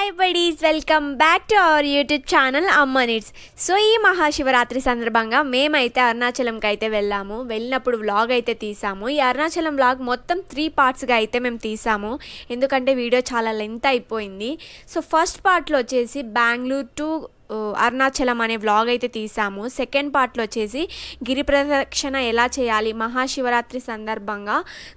Hi buddies welcome back to our YouTube channel అమ్మనీడ్స్ so ఈ మహాశివరాత్రి సందర్భంగా మేమైతే అరుణాచలంకి అయితే వెళ్ళాము. వెళ్ళినప్పుడు వ్లాగ్ అయితే తీసాము. ఈ అరుణాచలం వ్లాగ్ మొత్తం త్రీ పార్ట్స్గా అయితే మేము తీసాము. ఎందుకంటే వీడియో చాలా లెంత్ అయిపోయింది. సో ఫస్ట్ పార్ట్లో వచ్చేసి బెంగళూరు టు అరుణాచలం అనే వ్లాగ్ అయితే తీసాము. సెకండ్ పార్ట్లో వచ్చేసి గిరి ప్రదక్షిణ ఎలా చేయాలి మహాశివరాత్రి సందర్భంగా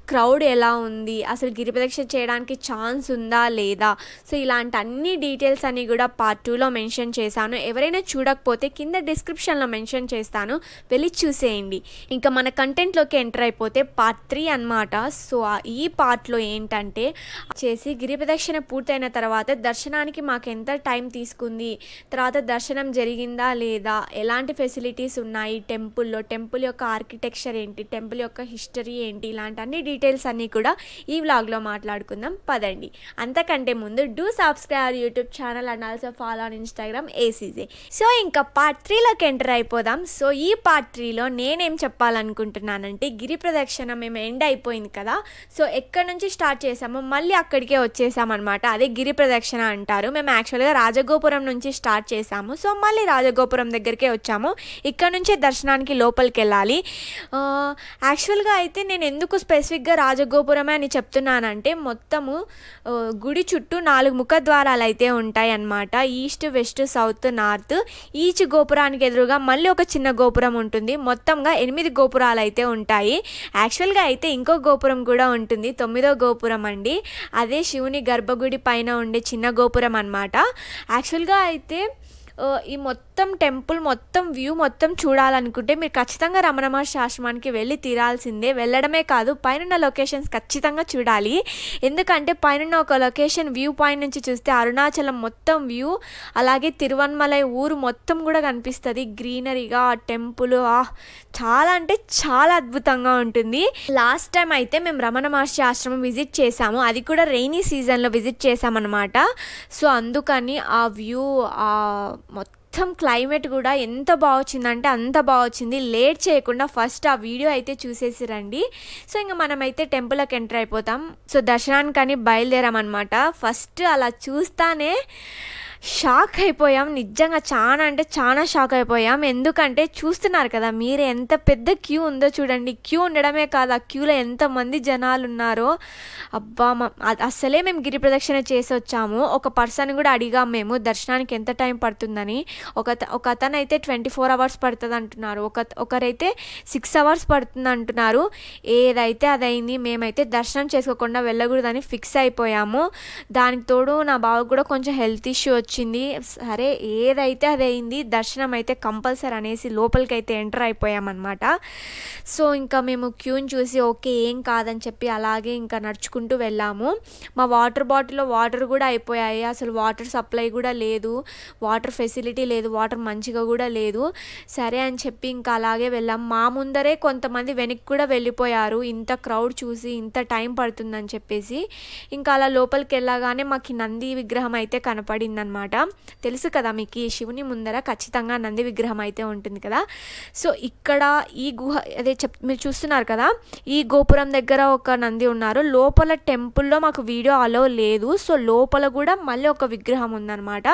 క్రౌడ్ ఎలా ఉంది అసలు గిరి ప్రదక్షిణ చేయడానికి ఛాన్స్ ఉందా లేదా? సో ఇలాంటి అన్ని డీటెయిల్స్ అని కూడా పార్ట్ టూలో మెన్షన్ చేశాను. ఎవరైనా చూడకపోతే కింద డిస్క్రిప్షన్లో మెన్షన్ చేస్తాను. వెళ్ళి చూసేయండి. ఇంకా మన కంటెంట్లోకి ఎంటర్ అయిపోతే పార్ట్ త్రీ అనమాట సో ఈ పార్ట్లో ఏంటంటే చేసి గిరి ప్రదక్షిణ పూర్తయిన తర్వాత దర్శనానికి మాకు ఎంత టైం తీసుకుంది తర్వాత దర్శనం జరిగిందా లేదా? ఎలాంటి ఫెసిలిటీస్ ఉన్నాయి? టెంపుల్లో టెంపుల్ యొక్క ఆర్కిటెక్చర్ ఏంటి? టెంపుల్ యొక్క హిస్టరీ ఏంటి? ఇలాంటి అన్ని డీటెయిల్స్ అన్నీ కూడా ఈ వ్లాగ్లో మాట్లాడుకుందాం. పదండి. అంతకంటే ముందు do subscribe YouTube channel and also follow on Instagram ACJ so ఇంకా పార్ట్ త్రీలోకి ఎంటర్ అయిపోదాం. సో ఈ పార్ట్ త్రీలో నేనేం చెప్పాలనుకుంటున్నానంటే గిరి ప్రదక్షిణ మేము ఎండ్ అయిపోయింది కదా. సో ఎక్కడి నుంచి స్టార్ట్ చేసామో మళ్ళీ అక్కడికే వచ్చేసామన్నమాట. అదే గిరి ప్రదక్షిణ అంటారు. మేము యాక్చువల్గా రాజగోపురం నుంచి స్టార్ట్ చేస్తాము. సో మళ్ళీ రాజగోపురం దగ్గరికే వచ్చాము. ఇక్కడ నుంచే దర్శనానికి లోపలికి వెళ్ళాలి యాక్చువల్గా అయితే నేను ఎందుకు స్పెసిఫిక్గా రాజగోపురమే అని చెప్తున్నానంటే మొత్తము గుడి చుట్టూ నాలుగు ముఖద్వారాలు అయితే ఉంటాయి అన్నమాట east west south north. Each గోపురానికి ఎదురుగా మళ్ళీ ఒక చిన్న గోపురం ఉంటుంది. మొత్తంగా ఎనిమిది గోపురాలు అయితే ఉంటాయి. యాక్చువల్గా అయితే ఇంకో గోపురం కూడా ఉంటుంది. తొమ్మిదో గోపురం అండి. అదే శివుని గర్భగుడి పైన ఉండే చిన్న గోపురం అనమాట యాక్చువల్గా అయితే ఈ మొత్తం మొత్తం టెంపుల్ మొత్తం వ్యూ మొత్తం చూడాలనుకుంటే మీరు ఖచ్చితంగా రమణ మహర్షి ఆశ్రమానికి వెళ్ళి తీరాల్సిందే. వెళ్ళడమే కాదు పైన లొకేషన్స్ ఖచ్చితంగా చూడాలి. ఎందుకంటే పైన ఒక లొకేషన్ వ్యూ పాయింట్ నుంచి చూస్తే అరుణాచలం మొత్తం వ్యూ అలాగే తిరువన్మలై ఊరు మొత్తం కూడా కనిపిస్తుంది. గ్రీనరీగా ఆ టెంపుల్ చాలా అంటే చాలా అద్భుతంగా ఉంటుంది. లాస్ట్ టైం అయితే మేము రమణ మహర్షి ఆశ్రమం విజిట్ చేసాము అది కూడా రెయినీ సీజన్లో విజిట్ చేసామన్నమాట సో అందుకని ఆ వ్యూ మొత్తం మొత్తం క్లైమేట్ కూడా ఎంత బాగా వచ్చిందంటే అంత బాగా వచ్చింది లేట్ చేయకుండా ఫస్ట్ ఆ వీడియో అయితే చూసేసి రండి సో ఇంకా మనమైతే టెంపుల్కి ఎంటర్ అయిపోతాం. సో దర్శనానికి అని బయలుదేరామన్నమాట. ఫస్ట్ అలా చూస్తానే షాక్ అయిపోయాం. నిజంగా చాలా అంటే చాలా షాక్ అయిపోయాం. ఎందుకంటే చూస్తున్నారు కదా మీరు ఎంత పెద్ద క్యూ ఉందో చూడండి. క్యూ ఉండడమే కాదు ఆ క్యూలో ఎంతమంది జనాలు ఉన్నారో. అబ్బా మా అసలే మేము గిరి ప్రదక్షిణ చేసి వచ్చాము. ఒక పర్సన్ కూడా అడిగాం మేము దర్శనానికి ఎంత టైం పడుతుందని? ఒక ఒక అతను అయితే ట్వంటీ ఫోర్ అవర్స్ పడుతుంది అంటున్నారు ఒక ఒకరైతే సిక్స్ అవర్స్ పడుతుంది అంటున్నారు ఏదైతే అదైంది మేమైతే దర్శనం చేసుకోకుండా వెళ్ళకూడదని ఫిక్స్ అయిపోయాము. దానికి తోడు నా బావకు కూడా కొంచెం హెల్త్ ఇష్యూ వచ్చింది. సరే ఏదైతే అది అయింది దర్శనం అయితే కంపల్సరీ అనేసి లోపలికి అయితే ఎంటర్ అయిపోయామన్నమాట. సో ఇంకా మేము క్యూని చూసి ఓకే ఏం కాదని చెప్పి అలాగే ఇంకా నడుచుకుంటూ వెళ్ళాము. మా వాటర్ బాటిల్లో వాటర్ కూడా అయిపోయాయి. అసలు వాటర్ సప్లై కూడా లేదు. వాటర్ ఫెసిలిటీ లేదు. వాటర్ మంచిగా కూడా లేదు. సరే అని చెప్పి ఇంకా అలాగే వెళ్ళాం. మా ముందరే కొంతమంది వెనక్కి కూడా వెళ్ళిపోయారు. ఇంత క్రౌడ్ చూసి ఇంత టైం పడుతుందని చెప్పేసి. ఇంకా అలా లోపలికి వెళ్ళగానే మాకు నంది విగ్రహం అయితే కనపడిందనమాట అనమాట తెలుసు కదా మీకు ఈ శివుని ముందర ఖచ్చితంగా నంది విగ్రహం అయితే ఉంటుంది కదా. సో ఇక్కడ ఈ గుహ అదే చెప్ మీరు చూస్తున్నారు కదా ఈ గోపురం దగ్గర ఒక నంది ఉన్నారు. లోపల టెంపుల్లో మాకు వీడియో అలో లేదు. సో లోపల కూడా మళ్ళీ ఒక విగ్రహం ఉందన్నమాట.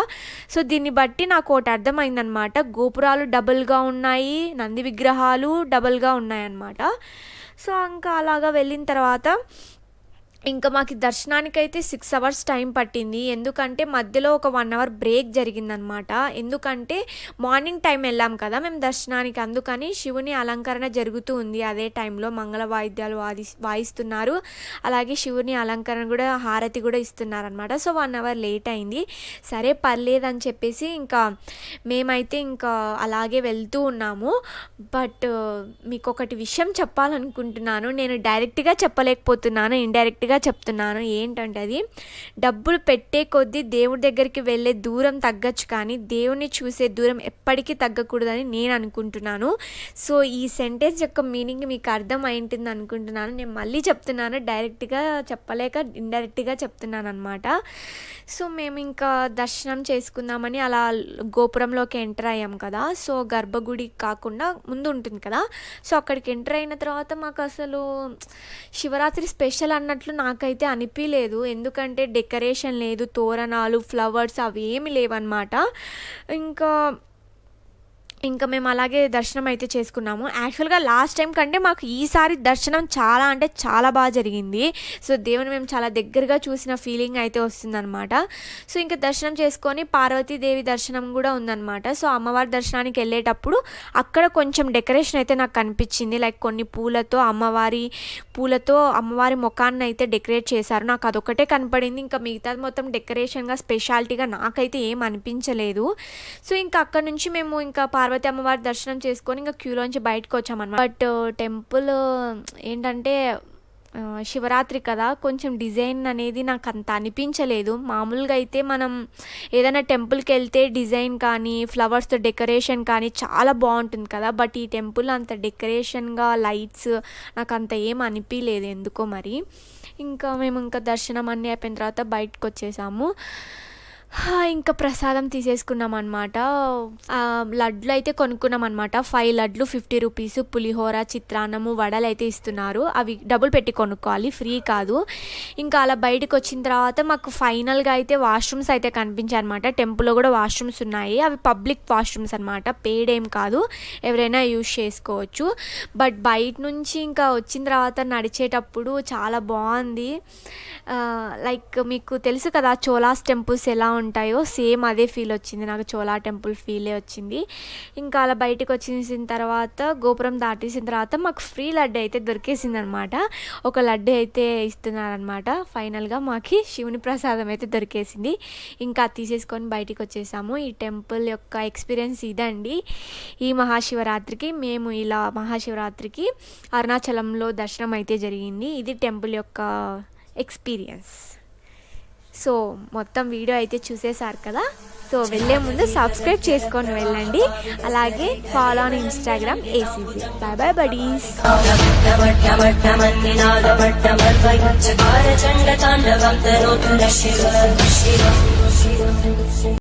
సో దీన్ని బట్టి నాకు ఒకటి అర్థమైందనమాట గోపురాలు డబుల్గా ఉన్నాయి నంది విగ్రహాలు డబుల్గా ఉన్నాయన్నమాట. సో ఇంకా అలాగా వెళ్ళిన తర్వాత ఇంకా మాకు దర్శనానికైతే సిక్స్ అవర్స్ టైం పట్టింది. ఎందుకంటే మధ్యలో ఒక వన్ అవర్ బ్రేక్ జరిగిందనమాట ఎందుకంటే మార్నింగ్ టైం వెళ్ళాం కదా మేము దర్శనానికి. అందుకని శివుని అలంకరణ జరుగుతూ ఉంది. అదే టైంలో మంగళ వాయిద్యాలు వాది వాయిస్తున్నారు. అలాగే శివుని అలంకరణ కూడా హారతి కూడా ఇస్తున్నారనమాట సో వన్ అవర్ లేట్ అయింది. సరే పర్లేదని చెప్పేసి ఇంకా మేమైతే ఇంకా అలాగే వెళ్తూ ఉన్నాము. బట్ మీకు ఒకటి విషయం చెప్పాలనుకుంటున్నాను. నేను డైరెక్ట్గా చెప్పలేకపోతున్నాను. ఇండైరెక్ట్గా చెప్తున్నాను. ఏంటంటే అది డబ్బులు పెట్టే కొద్దీ దేవుడి దగ్గరికి వెళ్ళే దూరం తగ్గచ్చు కానీ దేవుని చూసే దూరం ఎప్పటికీ తగ్గకూడదని నేను అనుకుంటున్నాను. సో ఈ సెంటెన్స్ యొక్క మీనింగ్ మీకు అర్థం అయింటుంది అనుకుంటున్నాను. నేను మళ్ళీ చెప్తున్నాను. డైరెక్ట్గా చెప్పలేక ఇండైరెక్ట్గా చెప్తున్నాను అనమాట సో మేము ఇంకా దర్శనం చేసుకుందామని అలా గోపురంలోకి ఎంటర్ అయ్యాం కదా. సో గర్భగుడి కాకుండా ముందు ఉంటుంది కదా. సో అక్కడికి ఎంటర్ అయిన తర్వాత మాకు అసలు శివరాత్రి స్పెషల్ అన్నట్లు నాకైతే అనిపించలేదు ఎందుకంటే డెకరేషన్ లేదు తోరణాలు ఫ్లవర్స్ అవి ఏమి లేవన్నమాట. ఇంకా ఇంకా మేము అలాగే దర్శనం అయితే చేసుకున్నాము. యాక్చువల్గా లాస్ట్ టైం కంటే మాకు ఈసారి దర్శనం చాలా అంటే చాలా బాగా జరిగింది. సో దేవుని మేము చాలా దగ్గరగా చూసిన ఫీలింగ్ అయితే వస్తుందన్నమాట. సో ఇంకా దర్శనం చేసుకొని పార్వతీదేవి దర్శనం కూడా ఉందన్నమాట. సో అమ్మవారి దర్శనానికి వెళ్ళేటప్పుడు అక్కడ కొంచెం డెకరేషన్ అయితే నాకు కనిపించింది. లైక్ కొన్ని పూలతో అమ్మవారి పూలతో అమ్మవారి ముఖాన్ని అయితే డెకరేట్ చేశారు. నాకు అదొకటే కనపడింది. ఇంకా మిగతాది మొత్తం డెకరేషన్గా స్పెషాలిటీగా నాకైతే ఏం అనిపించలేదు. సో ఇంకా అక్కడ నుంచి మేము ఇంకా పార్వతి అమ్మవారి దర్శనం చేసుకొని ఇంకా క్యూలోంచి బయటకు వచ్చామన్నమాట. బట్ టెంపుల్ ఏంటంటే శివరాత్రి కదా కొంచెం డిజైన్ అనేది నాకు అంత అనిపించలేదు. మామూలుగా అయితే మనం ఏదైనా టెంపుల్కి వెళ్తే డిజైన్ కానీ ఫ్లవర్స్తో డెకరేషన్ కానీ చాలా బాగుంటుంది కదా. బట్ ఈ టెంపుల్ అంత డెకరేషన్గా లైట్స్ నాకు అంత ఏం అనిపించలేదు ఎందుకో మరి. ఇంకా మేము ఇంకా దర్శనం అన్నీ అయిపోయిన తర్వాత బయటకు వచ్చేసాము. ఇంకా ప్రసాదం తీసేసుకున్నాం అనమాట లడ్లు అయితే కొనుక్కున్నాం అనమాట ఫైవ్ లడ్లు ఫిఫ్టీ రూపీస్ పులిహోర చిత్రాన్నము వడలు అయితే ఇస్తున్నారు. అవి డబ్బులు పెట్టి కొనుక్కోవాలి ఫ్రీ కాదు. ఇంకా అలా బయటకు వచ్చిన తర్వాత మాకు ఫైనల్గా అయితే వాష్రూమ్స్ అయితే కనిపించాయి అనమాట టెంపుల్లో కూడా వాష్రూమ్స్ ఉన్నాయి. అవి పబ్లిక్ వాష్రూమ్స్ అనమాట పేడ్ ఏం కాదు. ఎవరైనా యూజ్ చేసుకోవచ్చు. బట్ బయట నుంచి ఇంకా వచ్చిన తర్వాత నడిచేటప్పుడు చాలా బాగుంది. లైక్ మీకు తెలుసు కదా చోలాస్ టెంపుల్స్ ఎలా ఉంటాయో సేమ్ అదే ఫీల్ వచ్చింది. నాకు చోలా టెంపుల్ ఫీలే వచ్చింది. ఇంకా అలా బయటకు వచ్చేసిన తర్వాత గోపురం దాటేసిన తర్వాత మాకు ఫ్రీ లడ్డు అయితే దొరికేసింది అనమాట ఒక లడ్డు అయితే ఇస్తున్నారనమాట. ఫైనల్గా మాకు శివుని ప్రసాదం అయితే దొరికేసింది. ఇంకా తీసేసుకొని బయటికి వచ్చేసాము. ఈ టెంపుల్ యొక్క ఎక్స్పీరియన్స్ ఇదండి. ఈ మహాశివరాత్రికి మేము ఇలా మహాశివరాత్రికి అరుణాచలంలో దర్శనం అయితే జరిగింది. ఇది టెంపుల్ యొక్క ఎక్స్పీరియన్స్. సో మొత్తం వీడియో అయితే చూసేశారు కదా? సో వెళ్ళే ముందు సబ్స్క్రైబ్ చేసుకొని వెళ్ళండి. అలాగే follow on Instagram ACG bye bye buddies